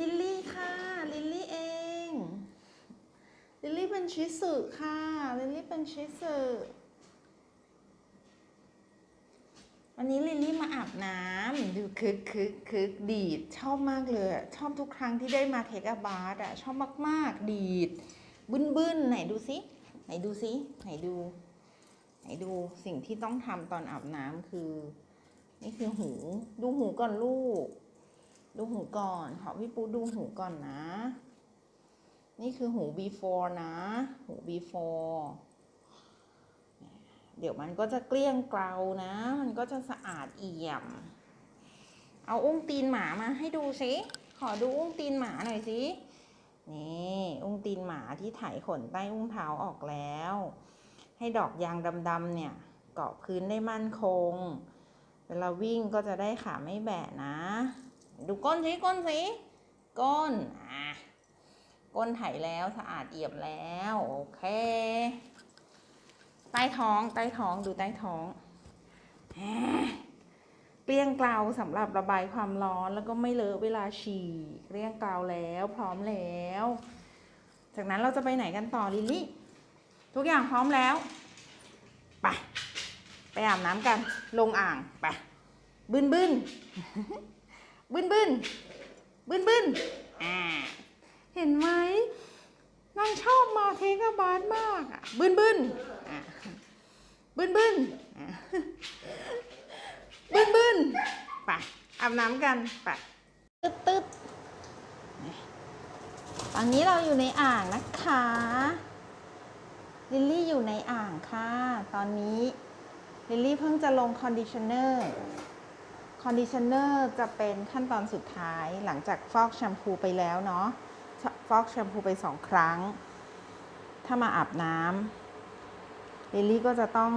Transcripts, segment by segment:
ลิลลี่ค่ะ ลิลลี่เอง ลิลลี่เป็นชิสึค่ะ ลิลลี่เป็นชิสึวันนี้ลิลลี่มาอาบน้ำดูคึกคึกคึกดีด ชอบมากเลย ชอบทุกครั้งที่ได้มาเทคอาบาร์อะชอบมาก ๆ ดีด บึ้นบึ้นๆไหนดูสิไหนดูสิไหนดู ไหนดูสิ่งที่ต้องทำตอนอาบน้ำคือ นี่คือหู ดูหูก่อนลูก ดูหูก่อน ขอพี่ปูดูหูก่อนนะ นี่คือหู before นะ หู before เดี๋ยวมันก็จะเกลี้ยงเกลานะ มันก็จะสะอาดเอี่ยม เอาอุ้งตีนหมามาให้ดูสิขอดูอุ้งตีนหมาหน่อยสิ นี่อุ้งตีนหมาที่ไถขนใต้อุ้งเท้าออกแล้ว ให้ดอกยางดำๆเนี่ยเกาะพื้นได้มั่นคง เวลาวิ่งก็จะได้ขาไม่แบะนะ ดูก้นสิก้นสิก้นอะก้นไถแล้วสะอาดเอี่ยมแล้วโอเค ใต้ท้องใต้ท้องดูใต้ท้องเกลี้ยงเกลาสำหรับระบายความร้อนแล้วก็ไม่เลอะเวลาฉี่เกลี้ยงเกลาแล้วพร้อมแล้ว จากนั้นเราจะไปไหนกันต่อลิลลี่ทุกอย่างพร้อมแล้วไปไปอาบน้ำกัน ลงอ่างไปบึนบึน บึ้นบึ้นบึ้นบึ้นอ่าเห็นไหมนางชอบมาเทกบาลมากอะบึ้นบึ้นอะบึ้นบึ้นบึ้นบึ้นไปอาบน้ำกันไปตึ๊ดตึ๊ดตอนนี้เราอยู่ในอ่างนะคะ ลิลลี่อยู่ในอ่างค่ะ ตอนนี้ ลิลลี่เพิ่งจะลงคอนดิชเนอร์ อนดิชเนอร์จะเป็นขั้นตอนสุดท้ายหลังจากฟอกแชมพูไปแล้วเนาะฟอกแชมพูไปสองครั้ง ถ้ามาอาบน้ำลิลลี่ก็จะต้อง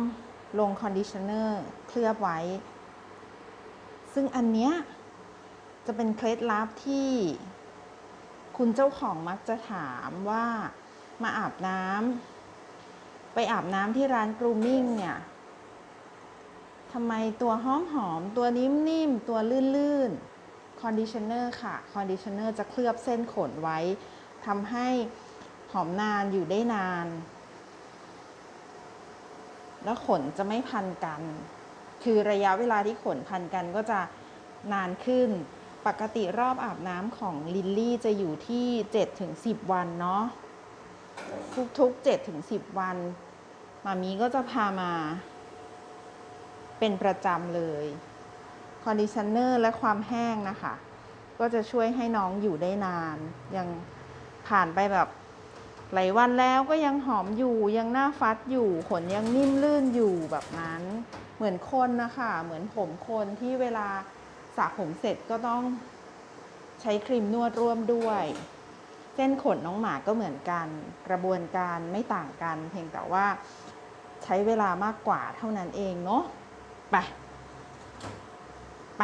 ลงคอนดิชเนอร์เคลือบไว้ ซึ่งอันเนี้ยจะเป็นเคล็ดลับที่คุณเจ้าของมักจะถามว่ามาอาบน้ำไปอาบน้ำที่ร้านกรูมมิ่งเนี่ย ทำไมตัวหอมหอม ตัวนิ่มๆ ตัวลื่นๆ คอนดิชเนอร์ค่ะ คอนดิชเนอร์จะเคลือบเส้นขนไว้ทำให้หอมนานอยู่ได้นาน แล้วขนจะไม่พันกัน คือระยะเวลาที่ขนพันกันก็จะนานขึ้น ปกติรอบอาบน้ำของลิลลี่จะอยู่ที่ 7-10 วันเนาะทุกๆ7ถึง10 วันมามีก็จะพามา เป็นประจำเลยคอนดิชเนอร์และความแห้งนะคะ ก็จะช่วยให้น้องอยู่ได้นานยังผ่านไปแบบหลายวันแล้วก็ยังหอมอยู่ยังหน้าฟัดอยู่ ขนยังนิ่มลื่นอยู่แบบนั้น เหมือนคนนะคะเหมือนผมคนที่เวลาสระผมเสร็จก็ต้องใช้ครีมนวดร่วมด้วย เส้นขนน้องหมาก็เหมือนกัน กระบวนการไม่ต่างกัน เพียงแต่ว่าใช้เวลามากกว่าเท่านั้นเองเนาะ ไป ไป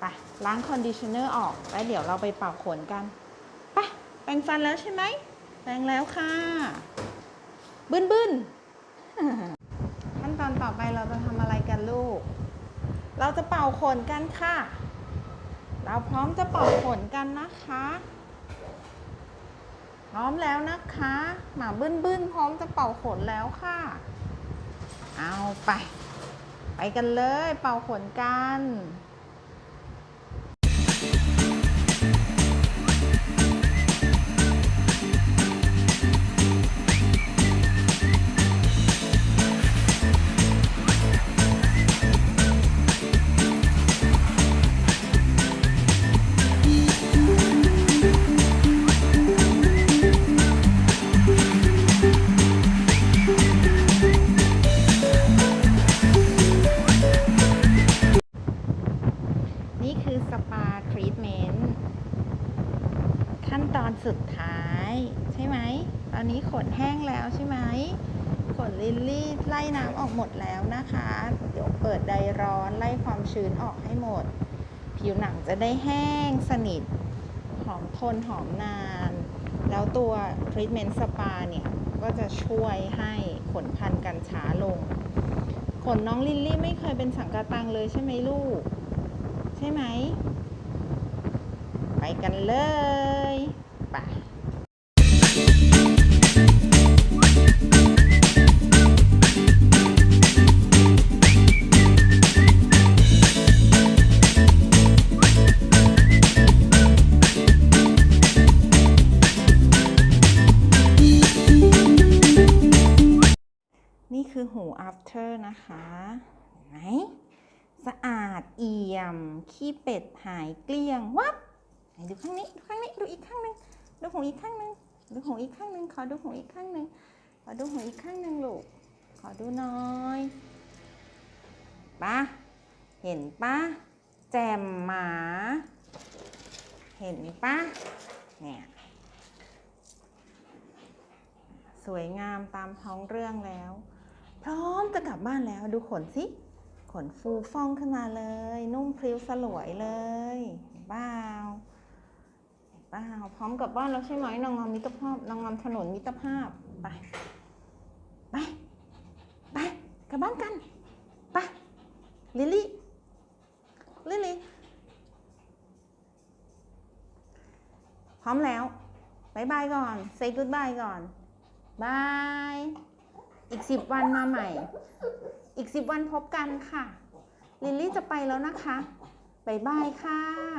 ไป ล้างคอนดิชเนอร์ออก แล้วเดี๋ยวเราไปเป่าขนกัน ไป แปรงฟันแล้วใช่ไหม แปรงแล้วค่ะ บึ้นบึ้นขั้นตอนต่อไปเราจะทำอะไรกันลูก เราจะเป่าขนกันค่ะ เราพร้อมจะเป่าขนกันนะคะ พร้อมแล้วนะคะ หมาบึ้นบึ้นพร้อมจะเป่าขนแล้วค่ะ เอาไป ไปกันเลยเป่าขนกัน สุดท้าย ใช่ไหม ตอนนี้ขนแห้งแล้วใช่ไหม ขนลิลลี่ไล่น้ำออกหมดแล้วนะคะ เดี๋ยวเปิดไดร้อนไล่ความชื้นออกให้หมด ผิวหนังจะได้แห้งสนิท หอมทนหอมนาน แล้วตัวทรีทเมนต์สปาเนี่ย ก็จะช่วยให้ขนพันกันช้าลง ขนน้องลิลลี่ไม่เคยเป็นสังกะตังเลยใช่ไหมลูก ใช่ไหมไปกันเลย หู after นะคะเห็นสะอาดเอี่ยม ขี้เป็ดหายเกลี้ยง วับไหนดูข้างนี้ ดูข้างนี้ ดูอีกข้างหนึ่งดูหูอีกข้างหนึ่งดูหูอีกข้างหนึ่งขอดูหูอีกข้างหนึ่งขอดูหูอีกข้างหนึ่งลูก ขอดูหน่อยปะเห็นปะแจมหมา เห็นปะเนี่ย สวยงามตามท้องเรื่องแล้ว พร้อมจะกลับบ้านแล้วดูขนสิ ขนฟูฟ่องขึ้นมาเลย นุ่มพริ้วสลวยเลยเห็นเปล่าเห็นเปล่าพร้อมกลับบ้านแล้วใช่ไหมนางงามมิตรภาพนางงามถนนมิตรภาพไปไปไปกลับบ้านกันไปลิลลี่ลิลลี่พร้อมแล้วบายบายก่อน say goodbye ก่อนบาย อีกสิบวันมาใหม่ อีกสิบวันพบกันค่ะ ลิลลี่จะไปแล้วนะคะบายบายค่ะ